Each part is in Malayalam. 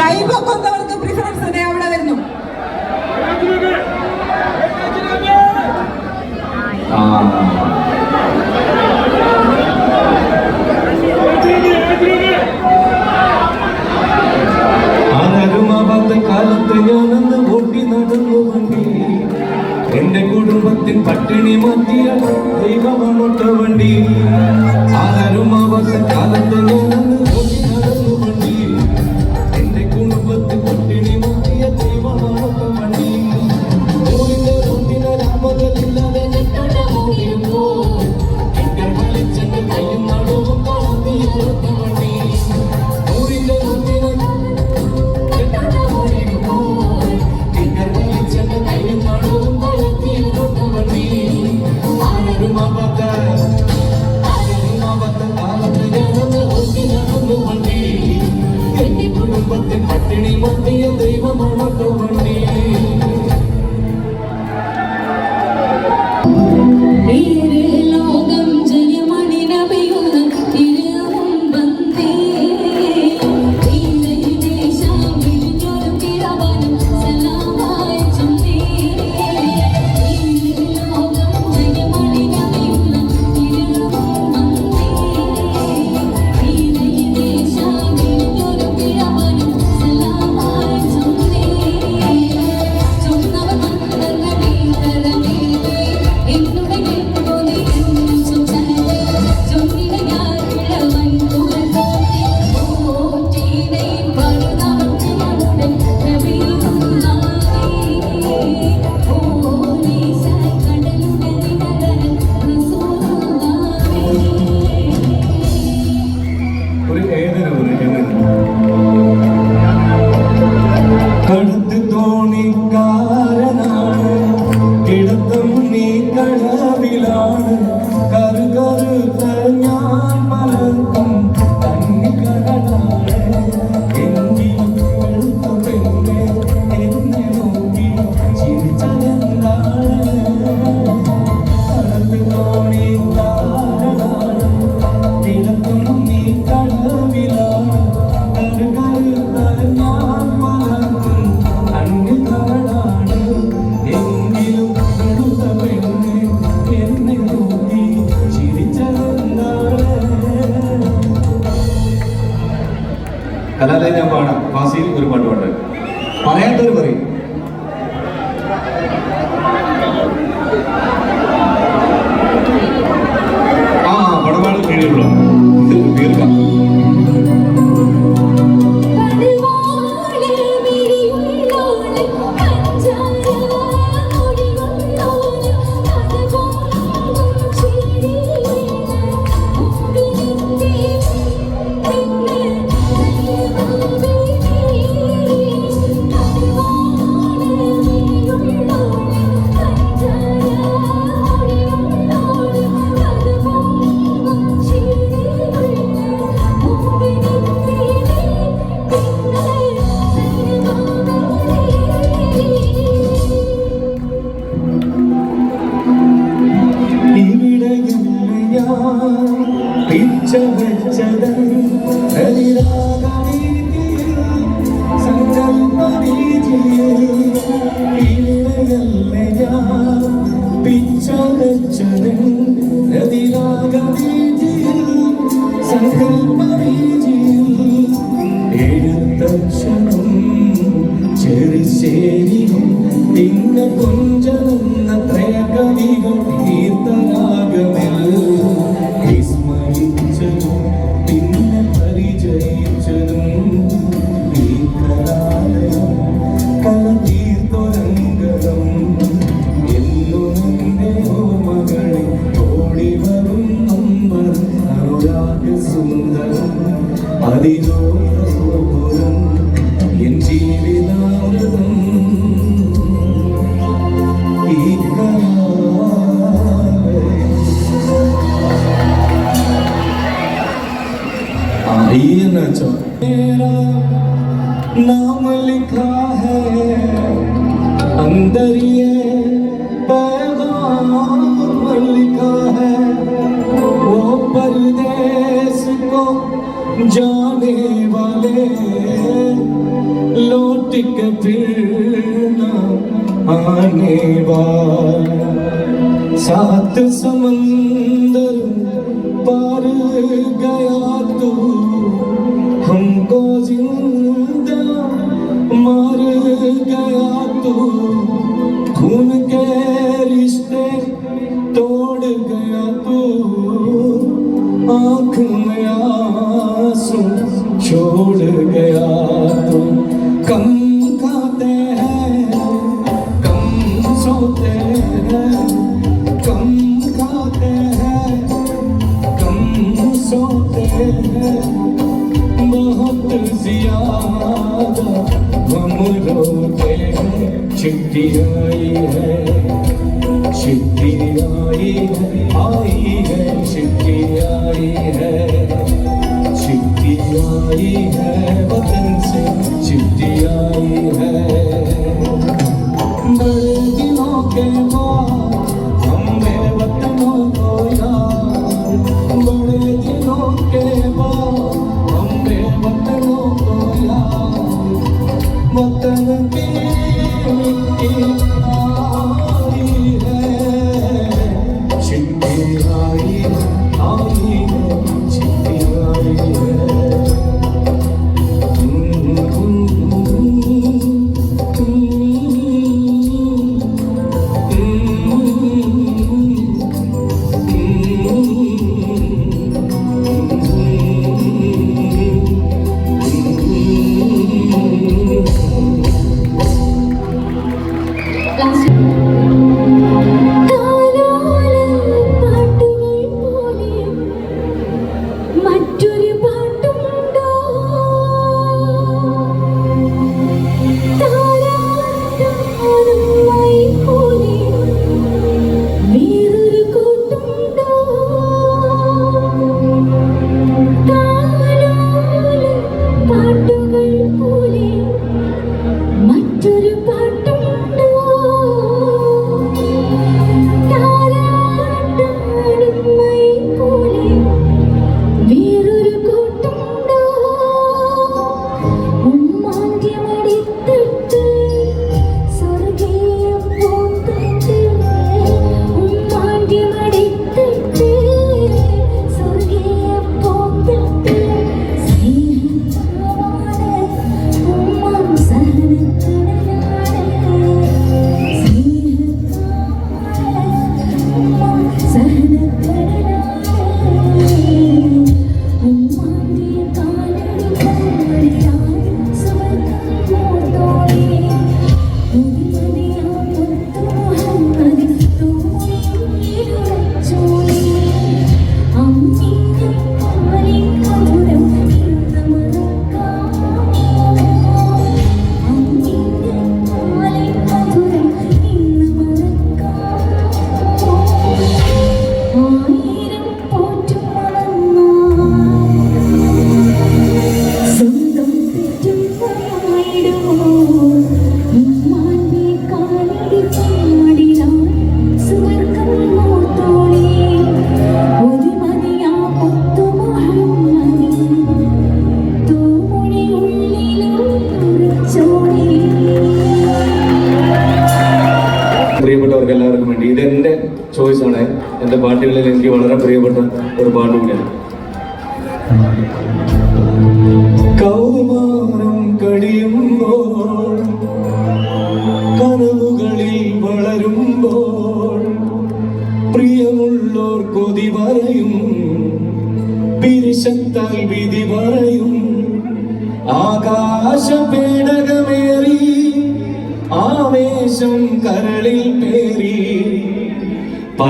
കൈപൊക്കുന്നവർക്ക് പ്രിഫറൻസ് അവിടെ വരുന്നു. ആ. അല്ലാതെ ഞാൻ പാടാം ഒരു പാട്ട് പാടാൻ പറയാത്തൊരു പറയും. ആ പടമാണ് കഴിയുള്ളൂ തീർക്കാം. സങ്കൽപ്പ രീതിയിൽ എഴുത്തക്ഷണം John. सोते हैं। बहुत ज़्यादा हम रोते हैं। चिट्ठी आई है चिट्ठी आई है आई है चिट्ठी आई है चिट्ठी आई है। वतन से चिट्ठी आई है।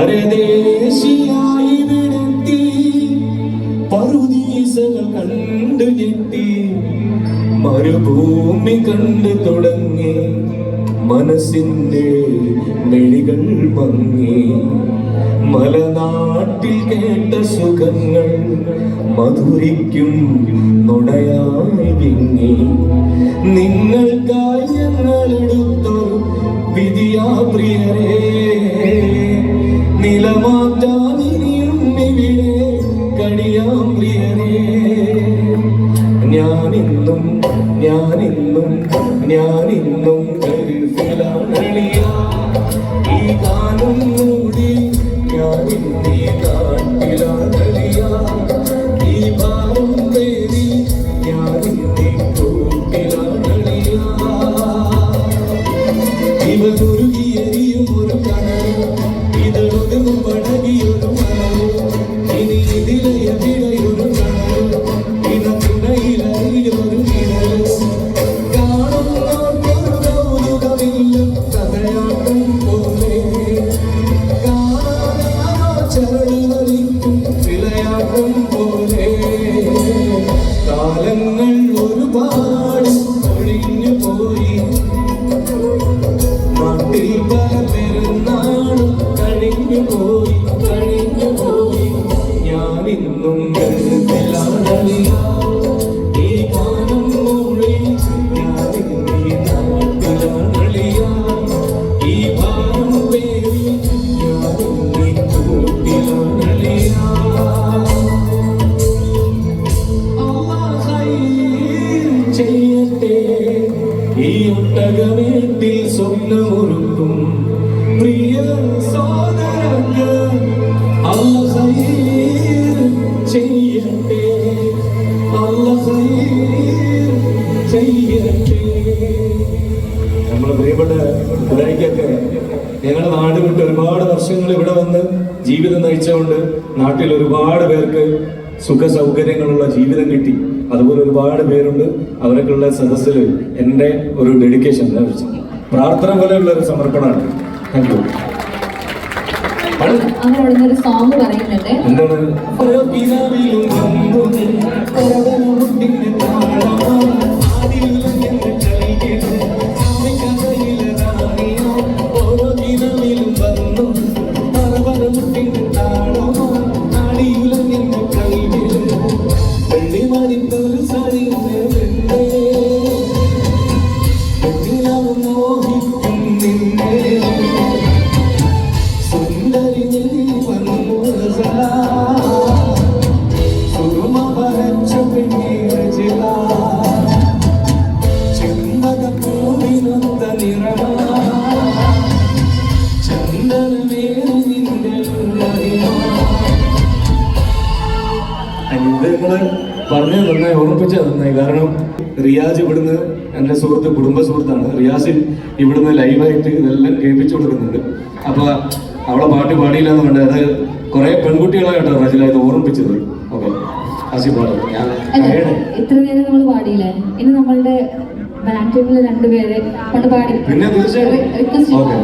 പരദേശിയായി നിരത്തി പറുദീസകൾ കണ്ടു ഞെട്ടി. മരുഭൂമി കണ്ടു തുടങ്ങി മനസ്സിന്റെ മെഴികൾ മങ്ങി. മലനാട്ടിൽ കേട്ട സുഖങ്ങൾ മധുരിക്കും നുണയായി വിങ്ങി. നിങ്ങൾക്കായി ഞങ്ങളെടുത്തൊരു വിധിയാ പ്രിയരേ കടിയാം ഞാനിന്നും ഞാനിന്നും ഞാനിന്നും സ്വപ്നമൊരുക്കും പ്രിയ സോദരക്ക് അല്ല ഖൈർ ചെയ്യട്ടെ. അല്ല ഖൈർ ചെയ്യട്ടെ. നമ്മുടെ പ്രിയപ്പെട്ട ഉദായിക്കൊക്കെ ഞങ്ങളുടെ നാട് വിട്ട് ഒരുപാട് വർഷങ്ങൾ ഇവിടെ വന്ന് ജീവിതം നയിച്ചുകൊണ്ട് നാട്ടിൽ ഒരുപാട് പേർക്ക് സുഖ സൗകര്യങ്ങളുള്ള ജീവിതം കിട്ടി. അതുപോലെ ഒരുപാട് പേരുണ്ട്. അവരൊക്കെയുള്ള സദസ്സിൽ എന്റെ ഒരു ഡെഡിക്കേഷൻ പ്രാർത്ഥന പോലെയുള്ള ഒരു സമർപ്പണമാണ്. താങ്ക് യു ഒരു സോങ് പറയുന്നുണ്ട്. എന്താണ്? റിയാസ് ഇവിടുന്ന് എന്റെ സുഹൃത്ത് കുടുംബ സുഹൃത്താണ്. റിയാസ് ഇവിടുന്ന് ലൈവായിട്ട് ഇതെല്ലാം കേൾപ്പിച്ചു കൊടുക്കുന്നുണ്ട്. അപ്പൊ അവളെ പാട്ട് പാടിയില്ല എന്ന് വേണ്ട അത് കുറെ പെൺകുട്ടികളായിട്ടോ റജില ഇത് ഓർമ്മിപ്പിച്ചത്. ഓക്കെ. ഇത്ര നേരം നമ്മൾ പാടിയില്ലേ? ഇനി നമ്മളുടെ ബാൻഡ് ടീമിലെ രണ്ടുപേരെ കൊണ്ട് പാടി. പിന്നെ തീർച്ചയായും ഓക്കെ.